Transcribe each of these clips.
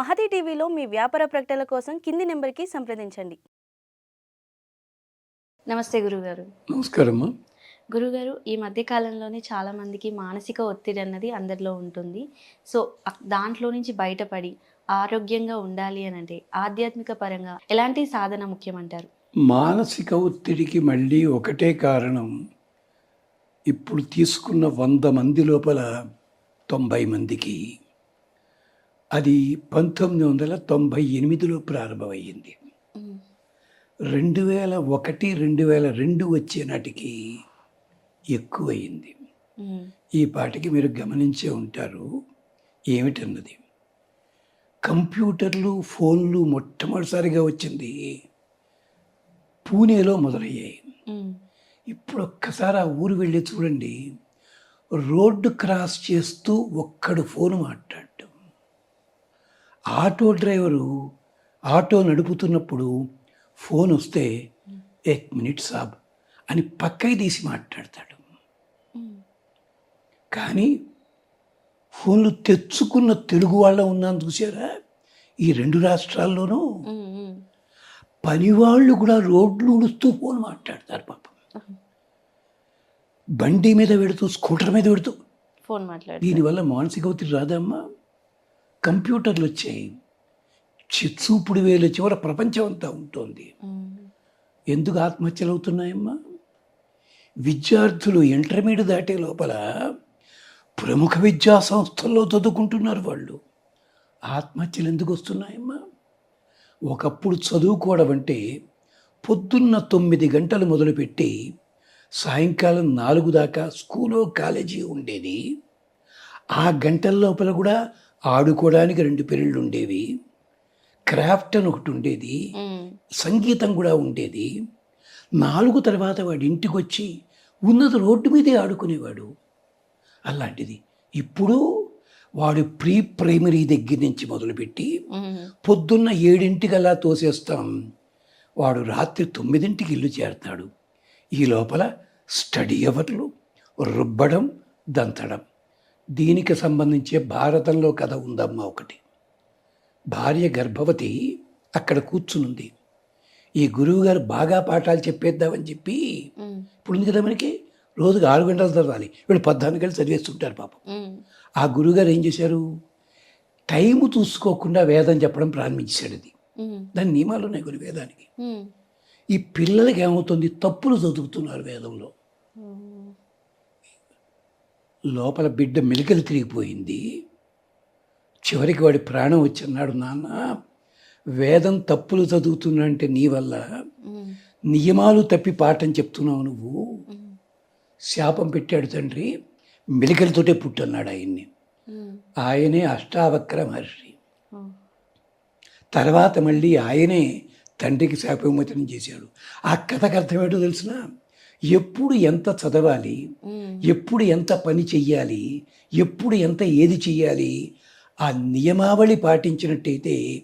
మహతి టీవీలో మీ వ్యాపార ప్రకటనల కోసం కింది నెంబర్కి సంప్రదించండి. నమస్తే గురుగారు. నమస్కారమ్మా గురుగారు ఈ మధ్య కాలంలోనే చాలా మందికి మానసిక ఒత్తిడి అన్నది అందరిలో ఉంటుంది. సో దాంట్లో నుంచి బయటపడి ఆరోగ్యంగా ఉండాలి అని అంటే ఆధ్యాత్మిక పరంగా ఎలాంటి సాధన ముఖ్యమంటారు? మానసిక ఒత్తిడికి మళ్ళీ ఒకటే కారణం. ఇప్పుడు తీసుకున్న వంద మంది లోపల తొంభై మందికి అది పంతొమ్మిది వందల తొంభై ఎనిమిదిలో ప్రారంభమయ్యింది. రెండు వేల ఒకటి రెండు వేల రెండు వచ్చే నాటికి ఎక్కువయింది ఈ పాటికి మీరు గమనించే ఉంటారు ఏమిటన్నది. కంప్యూటర్లు ఫోన్లు మొట్టమొదటిసారిగా వచ్చింది పూణేలో మొదలయ్యాయి. ఇప్పుడు ఒక్కసారి ఆ ఊరు వెళ్ళి చూడండి. రోడ్డు క్రాస్ చేస్తూ ఒక్కడు ఫోన్ మాట్లాడటం ఆటో డ్రైవరు ఆటో నడుపుతున్నప్పుడు ఫోన్ వస్తే ఎక్ మినిట్ సాబ్ అని పక్కకి తీసి మాట్లాడతాడు. కానీ ఫోన్లు తెచ్చుకున్న తెలుగు వాళ్ళ ఉన్నాను చూసారా? ఈ రెండు రాష్ట్రాల్లోనూ. పనివాళ్ళు కూడా రోడ్లు ఉడుస్తూ ఫోన్ మాట్లాడతారు పాపం. బండి మీద పెడుతూ స్కూటర్ మీద పెడుతూ. ఫోన్ మాట్లాడు దీనివల్ల మానసిక ఒత్తిడి రాదమ్మా. కంప్యూటర్లు వచ్చాయి చి- చూపుడు వేలు చివర ప్రపంచం అంతా ఉంటుంది. ఎందుకు ఆత్మహత్యలు అవుతున్నాయమ్మా విద్యార్థులు ఇంటర్మీడియట్ దాటే లోపల ప్రముఖ విద్యా సంస్థల్లో చదువుకుంటున్నారు వాళ్ళు. ఆత్మహత్యలు ఎందుకు వస్తున్నాయమ్మా ఒకప్పుడు చదువుకోవడం అంటే పొద్దున్న తొమ్మిది గంటలు మొదలుపెట్టి సాయంకాలం నాలుగు దాకా స్కూలో కాలేజీ ఉండేది. ఆ గంటల లోపల కూడా ఆడుకోవడానికి రెండు పీరియడ్లు ఉండేవి. క్రాఫ్ట్ అని ఒకటి ఉండేది. సంగీతం కూడా ఉండేది. నాలుగు తర్వాత వాడి ఇంటికి వచ్చి ఉన్నది రోడ్డు మీదే ఆడుకునేవాడు. అలాంటిది. ఇప్పుడు వాడు ప్రీ ప్రైమరీ దగ్గర నుంచి మొదలుపెట్టి. పొద్దున్న ఏడింటికల్లా తోసేస్తాం. వాడు రాత్రి తొమ్మిదింటికి ఇల్లు చేరతాడు. ఈ లోపల స్టడీ అవర్లు రుబ్బడం దంతడం. దీనికి సంబంధించే భారతంలో కథ ఉందమ్మా ఒకటి భార్య గర్భవతి అక్కడ కూర్చునుంది ఈ గురువుగారు బాగా పాఠాలు చెప్పేద్దామని చెప్పి. ఇప్పుడు ఉంది కదా మనకి రోజుకి ఆరు గంటలు చదవాలి వీళ్ళు పద్నాలుగు గంటలు చదివేస్తుంటారు పాపం. ఆ గురువుగారు ఏం చేశారు టైము చూసుకోకుండా వేదం చెప్పడం ప్రారంభించాడు అది. దాని నియమాలు ఉన్నాయి కొన్ని వేదానికి. ఈ పిల్లలకి ఏమవుతుంది తప్పులు చదువుతున్నారు వేదంలో. లోపల బిడ్డ మెలికలు తిరిగిపోయింది చివరికి వాడి ప్రాణం వచ్చి అన్నాడు నాన్న వేదం తప్పులు చదువుతున్నా అంటే నీ వల్ల. నియమాలు తప్పి పాఠం చెప్తున్నావు నువ్వు. శాపం పెట్టాడు తండ్రి మెలికలతోటే పుట్టన్నాడు ఆయన్ని. ఆయనే అష్టావక్ర మహర్షి. తర్వాత మళ్ళీ ఆయనే తండ్రికి శాపవిమోచనం చేశాడు ఆ కథకు అర్థమేటో తెలిసిన ఎప్పుడు ఎంత చదవాలి. ఎప్పుడు ఎంత పని చెయ్యాలి? ఎప్పుడు ఎంత ఏది చెయ్యాలి? ఆ నియమావళి పాటించినట్టయితే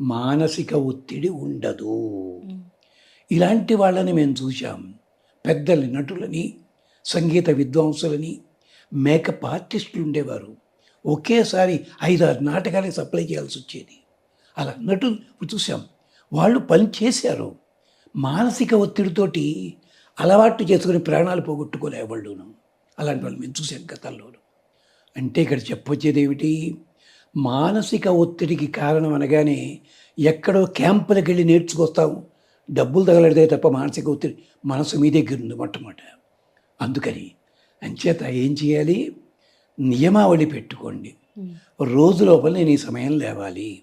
మానసిక ఒత్తిడి ఉండదు. ఇలాంటి వాళ్ళని మేము చూసాం పెద్దల నటులని సంగీత విద్వాంసులని మేకప్ ఆర్టిస్టులు ఉండేవారు. ఒకేసారి ఐదారు నాటకాలకి సప్లై చేయాల్సి వచ్చేది. అలా నటులు చూసాం వాళ్ళు పని చేశారు. మానసిక ఒత్తిడితోటి అలవాటు చేసుకుని ప్రాణాలు పోగొట్టుకోలే వాళ్ళును అలాంటి వాళ్ళు మేము చూసాం గతంలోను. అంటే ఇక్కడ చెప్పొచ్చేది ఏమిటి? మానసిక ఒత్తిడికి కారణం అనగానే ఎక్కడో క్యాంపులకు వెళ్ళి నేర్చుకొస్తాము డబ్బులు తగలడితే తప్ప మానసిక ఒత్తిడి మనసు మీ దగ్గర ఉంది మొట్టమొదట. అందుకని అంచేత ఏం చేయాలి? నియమావళి పెట్టుకోండి. రోజు లోపల నేను ఈ సమయం లేవాలి.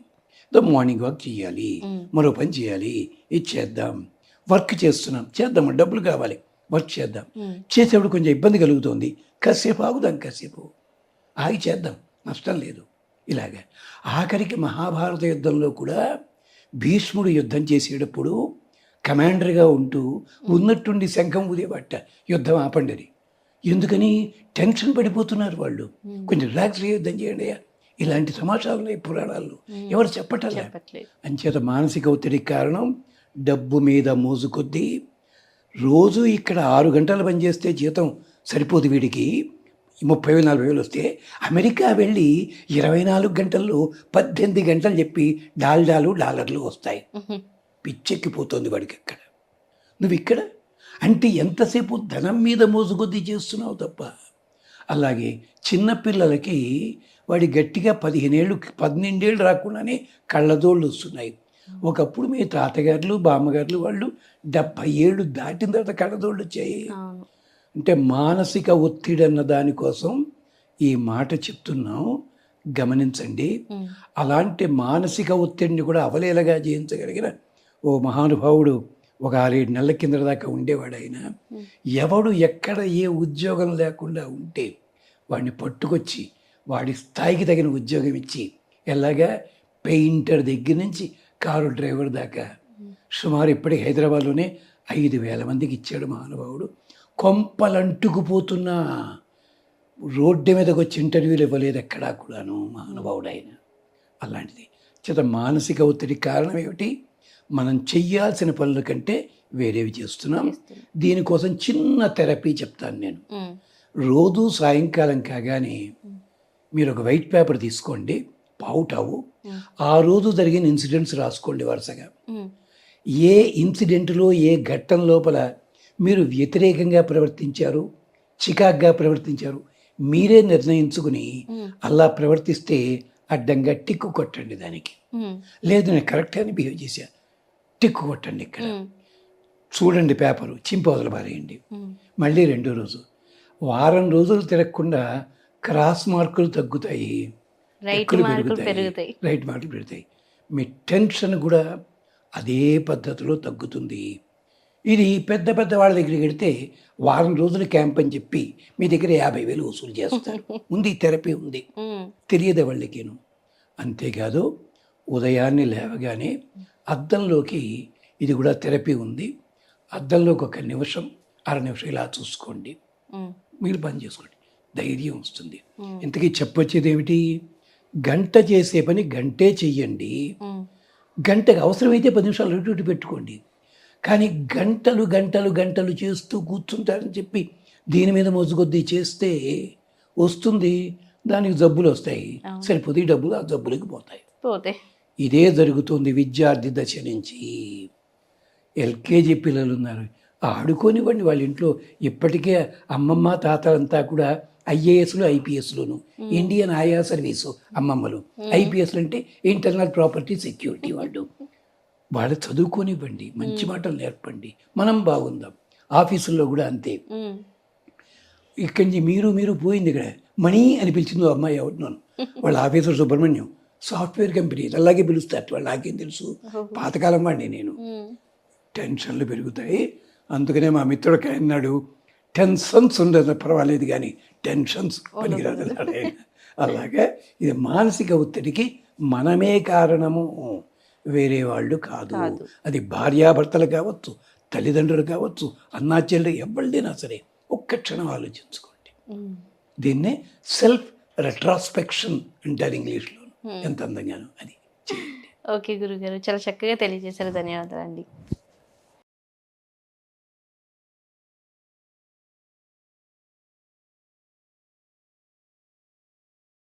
దో మార్నింగ్ వాక్ చేయాలి. మరో పని చేయాలి. ఇది చేద్దాం. వర్క్ చేస్తున్నాం. చేద్దాం డబ్బులు కావాలి. వర్క్ చేద్దాం. చేసేప్పుడు కొంచెం ఇబ్బంది కలుగుతుంది. కాసేపు ఆగుదాం కాసేపు. ఆగి చేద్దాం. నష్టం లేదు. ఇలాగే. ఆఖరికి మహాభారత యుద్ధంలో కూడా భీష్ముడు యుద్ధం చేసేటప్పుడు కమాండర్గా ఉంటూ ఉన్నట్టుండి శంఖం ఊదేబట్ట యుద్ధం ఆపండి అని. ఎందుకని? టెన్షన్ పడిపోతున్నారు వాళ్ళు. కొంచెం రిలాక్స్ యుద్ధం చేయండి. ఇలాంటి సమాచారాలు పురాణాల్లో ఎవరు చెప్పటం అంచేత మానసిక ఒత్తిడికి కారణం డబ్బు మీద మోజు కొద్దీ రోజు ఇక్కడ ఆరు గంటలు పనిచేస్తే జీతం సరిపోదు వీడికి. ముప్పై వేలు నలభై వేలు వస్తే అమెరికా వెళ్ళి ఇరవై నాలుగు గంటల్లో పద్దెనిమిది గంటలు చెప్పి డాల్డాలు డాలర్లు వస్తాయి. పిచ్చెక్కిపోతుంది వాడికి అక్కడ. నువ్వు ఇక్కడ? అంటే ఎంతసేపు ధనం మీద మోసుకొద్ది చేస్తున్నావు తప్ప. అలాగే చిన్నపిల్లలకి వాడి గట్టిగా పదిహేనేళ్ళు పన్నెండేళ్ళు రాకుండానే కళ్ళజోళ్ళు వస్తున్నాయి. ఒకప్పుడు మీ తాతగారులు బామ్మగారులు వాళ్ళు డెబ్బై ఏళ్ళు దాటిన తర్వాత కళ్ళజోళ్ళు వచ్చాయి. అంటే మానసిక ఒత్తిడి అన్న దానికోసం ఈ మాట చెప్తున్నాం. గమనించండి. అలాంటి మానసిక ఒత్తిడిని కూడా అవలేలగా జయించగలిగిన ఓ మహానుభావుడు ఒక ఆరేడు నెలల కింద దాకా ఉండేవాడు ఆయన ఎవడు ఎక్కడ ఏ ఉద్యోగం లేకుండా ఉంటే వాడిని పట్టుకొచ్చి వాడి స్థాయికి తగిన ఉద్యోగం ఇచ్చి ఎలాగా పెయింటర్ దగ్గర నుంచి కారు డ్రైవర్ దాకా. సుమారు ఇప్పటికి హైదరాబాద్లోనే ఐదు వేల మందికి ఇచ్చాడు మహానుభావుడు. కొంపలంటుకుపోతున్నా. రోడ్డు మీదకి వచ్చి ఇంటర్వ్యూలు ఇవ్వలేదు ఎక్కడా కూడాను మహానుభావుడు ఆయన అలాంటిది. చేత మానసిక ఒత్తిడి కారణం ఏమిటి మనం చెయ్యాల్సిన పనుల కంటే వేరేవి చేస్తున్నాం. దీనికోసం చిన్న థెరపీ చెప్తాను నేను. రోజు సాయంకాలం కాగానే మీరు ఒక వైట్ పేపర్ తీసుకోండి. పావుటావు. ఆ రోజు జరిగిన ఇన్సిడెంట్స్ రాసుకోండి వరుసగా. ఏ ఇన్సిడెంట్లో ఏ ఘట్టం లోపల మీరు వ్యతిరేకంగా ప్రవర్తించారు చికాగ్గా ప్రవర్తించారు మీరే నిర్ణయించుకుని. అలా ప్రవర్తిస్తే అడ్డంగా టిక్కు కొట్టండి దానికి. లేదు నేను కరెక్ట్గానే బిహేవ్ చేశా టిక్కు కొట్టండి ఇక్కడ. చూడండి పేపరు చింపవదలు పారేయండి. మళ్ళీ రెండో రోజు వారం రోజులు తిరగకుండా క్రాస్ మార్కులు తగ్గుతాయి రైట్ మార్కులు పెరుగుతాయి? రైట్ మార్కులు పెరుగుతాయి. మీ టెన్షన్ కూడా అదే పద్ధతిలో తగ్గుతుంది. ఇది పెద్ద పెద్ద వాళ్ళ దగ్గరికి వెడితే వారం రోజులు క్యాంప్ అని చెప్పి మీ దగ్గర యాభై వేలు వసూలు చేస్తారు. ఉంది థెరపీ ఉంది. తెలియదు వాళ్ళకిను. అంతేకాదు ఉదయాన్నే లేవగానే అద్దంలోకి ఇది కూడా థెరపీ ఉంది. అద్దంలోకి ఒక నిమిషం అర నిమిషం ఇలా చూసుకోండి. మీరు పని చేసుకోండి. ధైర్యం వస్తుంది. ఇంతకీ చెప్పొచ్చేది ఏమిటి? గంట చేసే పని గంటే చెయ్యండి. గంటకు అవసరమైతే పది నిమిషాలు ఇటు ఇటు పెట్టుకోండి. కానీ గంటలు గంటలు గంటలు చేస్తూ కూర్చుంటారని చెప్పి దీని మీద మోసుకొద్దీ చేస్తే వస్తుంది. దానికి జబ్బులు వస్తాయి. సరిపోతే డబ్బులు ఆ జబ్బులకి పోతాయి. పోతే. ఇదే జరుగుతుంది విద్యార్థి దశ నుంచి. ఎల్కేజీ పిల్లలు ఉన్నారు. ఆడుకోనివ్వండి వాళ్ళ ఇంట్లో. ఇప్పటికే అమ్మమ్మ తాతలంతా కూడా ఐఏఎస్లు ఐపీఎస్లును ఇండియన్ ఆయా సర్వీసు అమ్మమ్మలు. ఐపీఎస్లు అంటే ఇంటర్నల్ ప్రాపర్టీ సెక్యూరిటీ వాళ్ళు. వాళ్ళు చదువుకోనివ్వండి మంచి మాటలు నేర్పండి మనం బాగుందాం. ఆఫీసుల్లో కూడా అంతే. ఇక్కడి నుంచి మీరు మీరు పోయింది ఇక్కడ. మణి అని పిలిచింది అమ్మాయి ఎవరినోను వాళ్ళ ఆఫీసర్ సుబ్రహ్మణ్యం. సాఫ్ట్వేర్ కంపెనీ అలాగే పిలుస్తారు వాళ్ళు నాకేం తెలుసు. పాతకాలం వాడిని నేను. టెన్షన్లు పెరుగుతాయి. అందుకనే మా మిత్రుడు అన్నాడు టెన్షన్స్ ఉండదు. పర్వాలేదు కానీ టెన్షన్స్ పనికిరాదు. అలాగే ఇది మానసిక ఒత్తిడికి మనమే కారణము. వేరే వాళ్ళు కాదు. అది భార్యాభర్తలు కావచ్చు తల్లిదండ్రులు కావచ్చు అన్నా చెల్లి ఎవరిదైనా సరే ఒక్క క్షణం ఆలోచించుకోండి. దీన్నే సెల్ఫ్ రెట్రాస్పెక్షన్ అంటారు ఇంగ్లీష్లో. ఎంత అందంగానో అది. ఓకే గురుగారు చాలా చక్కగా తెలియజేశారు. ధన్యవాదాలు అండి.